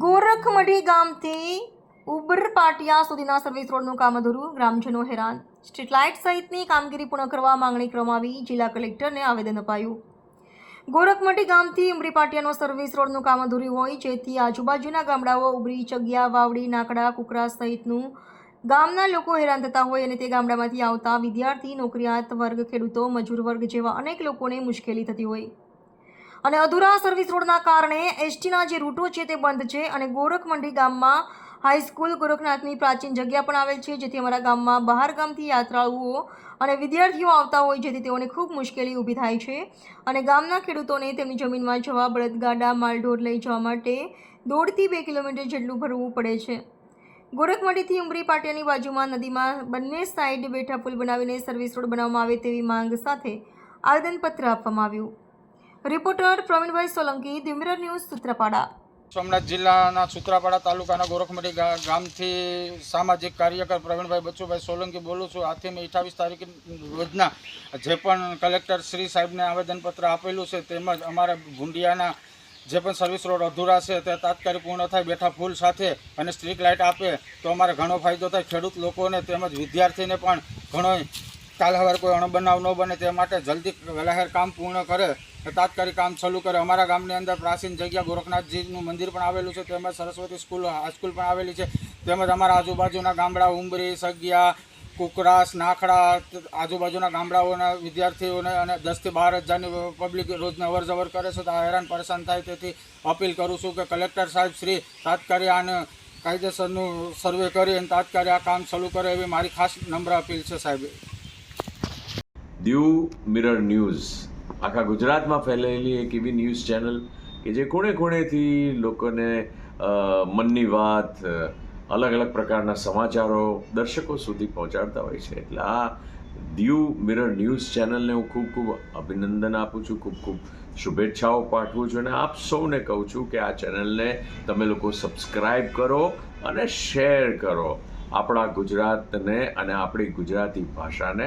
ગોરખમઢી ગામથી ઉબરપાટિયા સુધીના સર્વિસ રોડનું કામ અધૂરું. ગ્રામજનો હેરાન. સ્ટ્રીટ લાઇટ સહિતની કામગીરી પૂર્ણ કરવા માંગણી કરવામાં આવી. જિલ્લા કલેક્ટરને આવેદન અપાયું. ગોરખમઢી ગામથી ઉમરીપાટિયાનો સર્વિસ રોડનું કામ અધૂરું હોય, જેથી આજુબાજુના ગામડાઓ ઉબરી ચગિયા, વાવડી, નાકડા, કુકરા સહિતનું ગામના લોકો હેરાન થતા હોય અને તે ગામડામાંથી આવતા વિદ્યાર્થી, નોકરિયાત વર્ગ, ખેડૂતો, મજૂર વર્ગ જેવા અનેક લોકોને મુશ્કેલી થતી હોય. અને અધૂરા સર્વિસ રોડના કારણે એસટીના જે રૂટો છે તે બંધ છે અને ગોરખમંડી ગામમાં હાઈસ્કૂલ ગોરખનાથની પ્રાચીન જગ્યા પણ આવેલ છે, જેથી અમારા ગામમાં બહાર ગામથી યાત્રાળુઓ અને વિદ્યાર્થીઓ આવતા હોય જેથી તેઓને ખૂબ મુશ્કેલી ઊભી થાય છે. અને ગામના ખેડૂતોને તેમની જમીનમાં જવા, બળદગાડા, માલઢોર લઈ જવા માટે દોઢથી બે કિલોમીટર જેટલું ભરવું પડે છે. ગોરખમંડીથી ઉમરી પાટિયાની બાજુમાં નદીમાં બંને સાઈડ બેઠા પુલ બનાવીને સર્વિસ રોડ બનાવવામાં આવે તેવી માંગ સાથે આવેદનપત્ર આપવામાં આવ્યું. Reporter Pravinbhai Solanki Diu Mirror news Sutrapada. Somnath જિલ્લાના સુત્રાપાડા તાલુકાના ગોરખમડી ગામથી સામાજિક કાર્યકર પ્રવીણભાઈ બચુભાઈ સોલંકી બોલું છું. આથી મેં અઠાવીસ તારીખ રોજના જે પણ કલેક્ટર શ્રી સાહેબને આવેદનપત્ર આપેલું છે તેમજ અમારા ભૂંડિયાના જે પણ સર્વિસ રોડ અધૂરા છે તે તાત્કાલિક પૂર્ણ થાય, બેઠા ફૂલ સાથે અને સ્ટ્રીટ લાઇટ આપે તો અમારે ઘણો ફાયદો થાય. ખેડૂત લોકોને તેમજ વિદ્યાર્થીને પણ ઘણો કાલહવાર કોઈ અણબનાવ ન બને તે માટે જલ્દી વહેલાહેર કામ પૂર્ણ કરે તાત્કાલિક કામ ચાલુ કરે. અમારા ગામની અંદર પ્રાચીન જગ્યા ગોરખનાથજીનું મંદિર પણ આવેલું છે, તેમજ સરસ્વતી સ્કૂલ હાઈસ્કૂલ પણ આવેલી છે. તેમજ અમારા આજુબાજુના ગામડા ઉંબરી, સગિયા કુકરાસ નાખડા, આજુબાજુના ગામડાઓના વિદ્યાર્થીઓને અને દસથી બાર હજારની પબ્લિક રોજને અવર જવર કરે છે. તો હેરાન પરેશાન થાય તેથી અપીલ કરું છું કે કલેક્ટર સાહેબ શ્રી તાત્કાલિક આને કાયદેસરનું સર્વે કરી અને તાત્કાલિક આ કામ ચાલુ કરે એવી મારી ખાસ નમ્ર અપીલ છે સાહેબ. Diu mirror news. આખા ગુજરાતમાં ફેલાયેલી એક એવી ન્યૂઝ ચેનલ કે જે ખૂણે ખૂણેથી લોકોને મનની વાત અલગ અલગ પ્રકારના સમાચારો દર્શકો સુધી પહોંચાડતા હોય છે. એટલે આ દીવ મિરર ન્યૂઝ ચેનલને હું ખૂબ ખૂબ અભિનંદન આપું છું, ખૂબ ખૂબ શુભેચ્છાઓ પાઠવું છું અને આપ સૌને કહું છું કે આ ચેનલને તમે લોકો સબસ્ક્રાઈબ કરો અને શેર કરો આપણા ગુજરાતને અને આપણી ગુજરાતી ભાષાને.